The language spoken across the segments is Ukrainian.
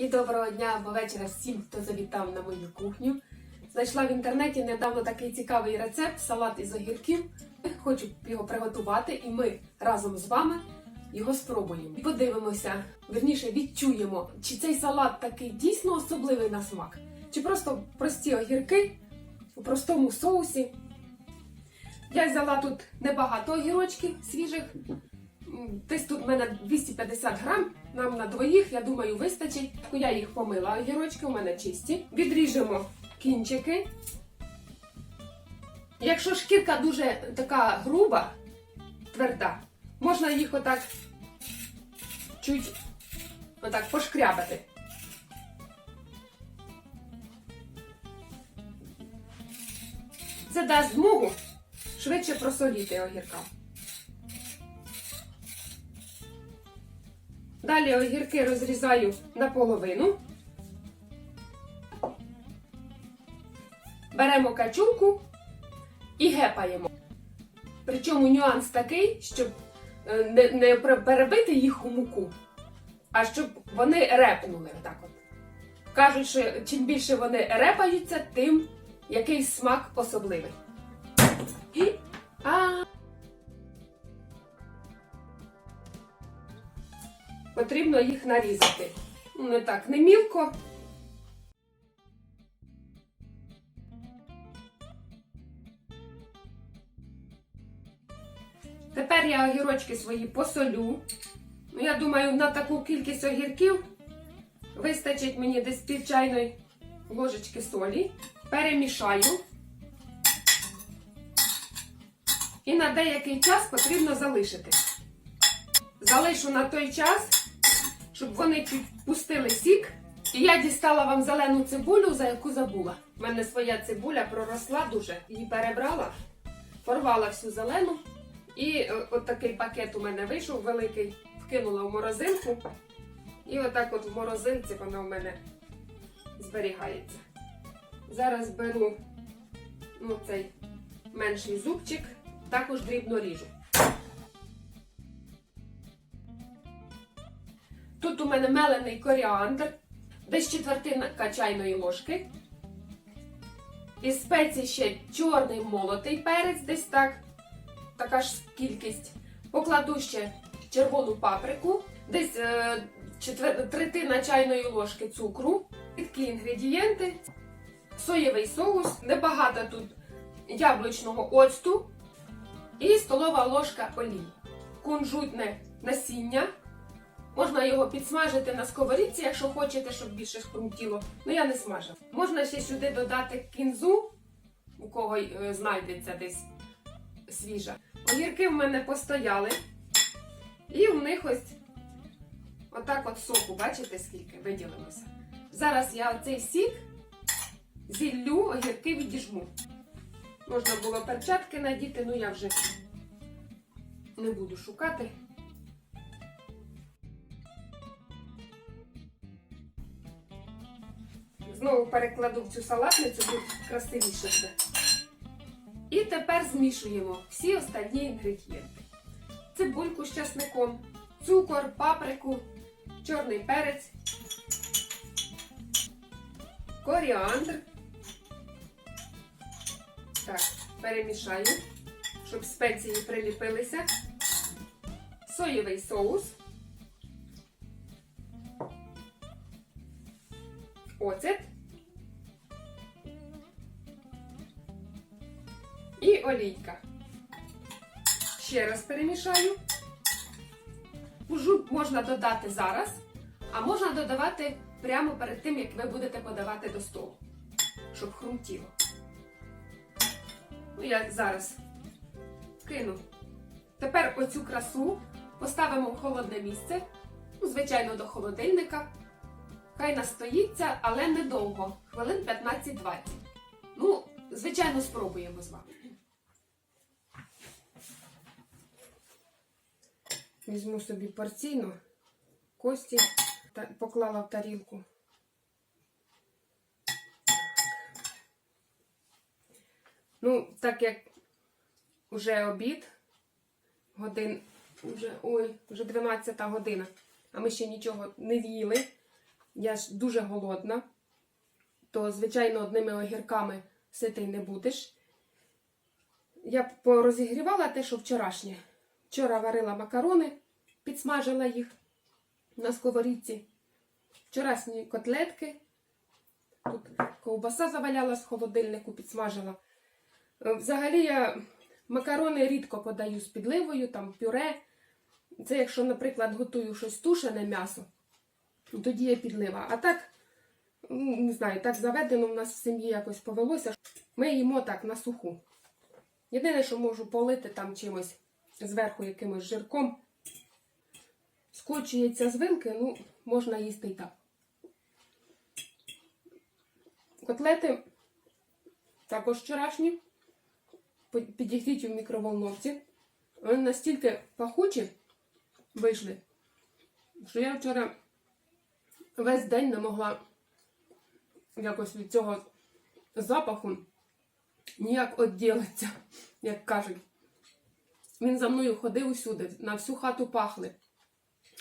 І доброго дня або вечора всім, хто завітав на мою кухню. Знайшла в інтернеті недавно такий цікавий рецепт салат із огірків. Хочу його приготувати, і ми разом з вами його спробуємо. І подивимося, верніше відчуємо, чи цей салат такий дійсно особливий на смак, чи просто прості огірки у простому соусі. Я взяла тут небагато огірочків свіжих. Десь тут в мене 250 грам, нам на двоїх, я думаю, вистачить. Я їх помила, огірочки у мене чисті. Відріжемо кінчики. Якщо шкірка дуже така груба, тверда, можна їх отак чуть отак пошкрябати. Це дасть змогу швидше просоліти огірка. Далі огірки розрізаю наполовину. Беремо качурку і гепаємо. Причому нюанс такий, щоб е, не, не перебити їх у муку, а щоб вони репнули. Отак от. Кажуть, що чим більше вони репаються, тим якийсь смак особливий. І... А... Потрібно їх нарізати. Ну, Не так, не мілко. Тепер я огірочки свої посолю. Ну, я думаю, на таку кількість огірків вистачить мені десь пів чайної ложечки солі. Перемішаю. І на деякий час потрібно залишити. Залишу на той час, щоб вони пустили сік. І я дістала вам зелену цибулю, за яку забула. У мене своя цибуля проросла дуже. Її перебрала, порвала всю зелену. І е, от такий пакет у мене вийшов великий, вкинула в морозилку. І отак от в морозилці вона у мене зберігається. Зараз беру ну, цей менший зубчик, також дрібно ріжу. Тут у мене мелений коріандр, десь четвертинка чайної ложки. Із спецій ще чорний молотий перець, десь так, така ж кількість. Покладу ще червону паприку, десь е, четвер... третина чайної ложки цукру, такі інгредієнти, соєвий соус, небагато тут яблучного оцту і столова ложка олії. Кунжутне насіння. Можна його підсмажити на сковорідці, якщо хочете, щоб більше хрумтіло. Ну я не смажу. Можна ще сюди додати кінзу, у кого е, знайдеться десь свіжа. Огірки в мене постояли. І в них ось отак от соку, бачите, скільки виділилося. Зараз я оцей сік зіллю, огірки відіжму. Можна було перчатки надіти, ну я вже не буду шукати. Знову перекладу в цю салатницю, тут красивіше буде. І тепер змішуємо всі останні інгредієнти. Цибульку з часником, цукор, паприку, чорний перець, коріандр. Так, перемішаю, щоб спеції приліпилися. Соєвий соус. Оцет. Олійка. Ще раз перемішаю. Ужу можна додати зараз, а можна додавати прямо перед тим, як ви будете подавати до столу, щоб хрумтіло. Ну, я зараз кину. Тепер оцю красу поставимо в холодне місце, ну, звичайно, до холодильника. Хай настоїться, але недовго, хвилин 15-20. Ну, звичайно, спробуємо з вами. Візьму собі порційно кості та поклала в тарілку. Ну, так як вже обід, годин, вже, ой, вже 12 година, а ми ще нічого не їли. я ж дуже голодна, то, звичайно, одними огірками ситий не будеш. Я порозігрівала те, що вчорашнє. Вчора варила макарони, підсмажила їх на сковорідці. Вчорашні котлетки. Тут ковбаса завалялась в холодильнику, підсмажила. Е, Взагалі я макарони рідко подаю з підливою, там пюре. Це якщо, наприклад, готую щось тушене м'ясо, тоді є підлива. А так, ну, не знаю, так заведено в нас в сім'ї якось повелося. Ми їмо так на суху. Єдине, що можу полити там чимось зверху якимось жирком. Скочується з вилки, ну, можна їсти і так. Котлети також вчорашні. Підігріті в мікроволновці. Вони настільки пахучі вийшли, що я вчора весь день не могла якось від цього запаху ніяк відділитися, як кажуть. Він за мною ходив усюди, на всю хату пахли.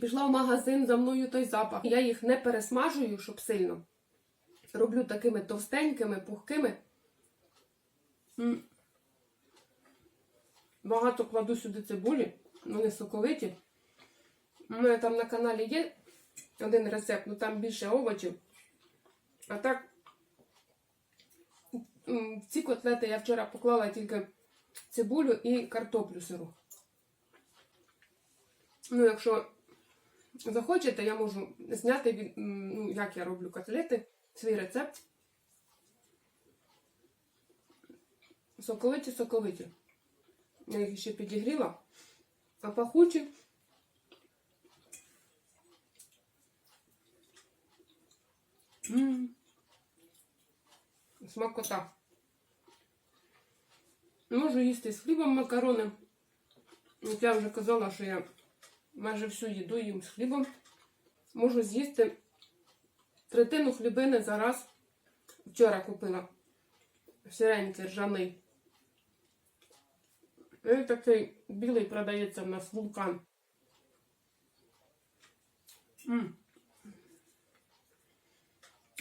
Пішла в магазин, за мною той запах. Я їх не пересмажую, щоб сильно. Роблю такими товстенькими, пухкими. Багато кладу сюди цибулі, вони соковиті. У мене там на каналі є один рецепт, ну там більше овочів. А так, ці котлети я вчора поклала тільки цибулю і картоплю сиру. Ну, якщо захочете, я можу зняти, ну, як я роблю котлети, свій рецепт. Соковиті, соковиті. Я їх ще підігріла. А пахучі. М. Смакота. Можу їсти з хлібом макарони. Як я вже казала, що я майже всю їду їм з хлібом. Можу з'їсти третину хлібини за раз. Вчора купила. Сиренький ржаний. І такий білий продається в нас вулкан. М.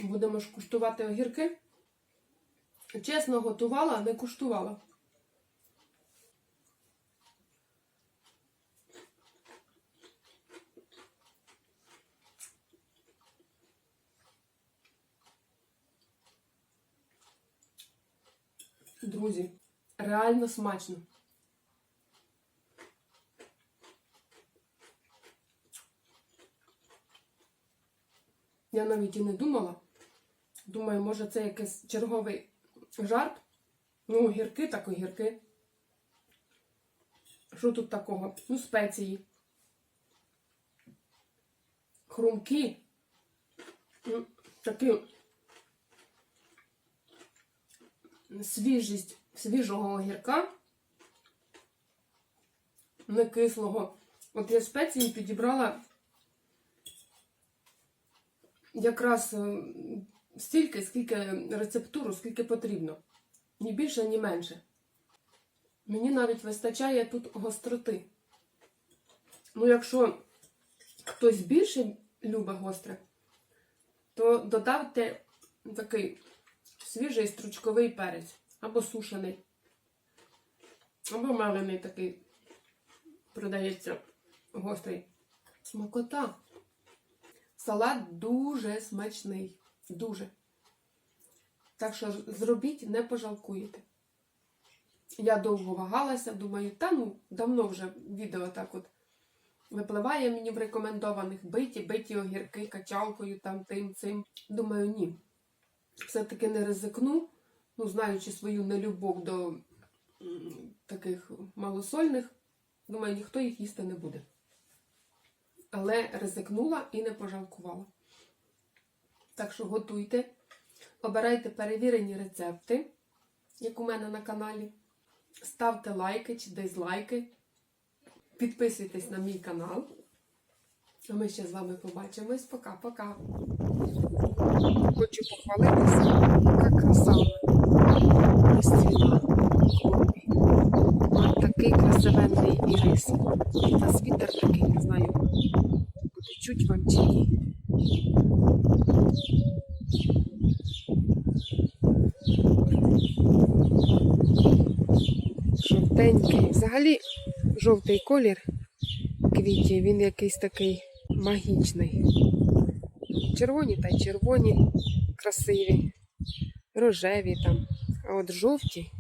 Будемо ж куштувати огірки. Чесно, готувала, не куштувала. Друзі, реально смачно. Я навіть і не думала. Думаю, може це якийсь черговий жарт. Ну, огірки так огірки. Що тут такого? Ну, спеції. Хрумкі. Ну, Такі свіжість свіжого огірка. Не кислого. От я спеції підібрала якраз е, стільки, скільки рецептуру, скільки потрібно. Ні більше, ні менше. Мені навіть вистачає тут гостроти. Ну, якщо хтось більше любить гостре, то додавте такий свіжий стручковий перець. Або сушений. Або мелений такий продається гострий. Смакота. Салат дуже смачний. Дуже. Так що зробіть, не пожалкуєте. Я довго вагалася, думаю, та ну, давно вже відео так от випливає мені в рекомендованих биті, биті огірки качалкою, там тим цим. Думаю, ні. Все-таки не ризикну, ну, знаючи свою нелюбов до таких малосольних, думаю, ніхто їх їсти не буде. Але ризикнула і не пожалкувала. Так що готуйте, обирайте перевірені рецепти, як у мене на каналі. Ставте лайки чи дизлайки. Підписуйтесь на мій канал. А ми ще з вами побачимось. Пока-пока. Хочу похвалитися, яка краса розцвіла клумбі. Такий красивенний ірис. Та вітер такий, не знаю, буде чуть вам чи ні. Жовтенький. Взагалі жовтий колір квітів, він якийсь такий магічний. Червоні та й червоні, красиві, рожеві там. А от жовті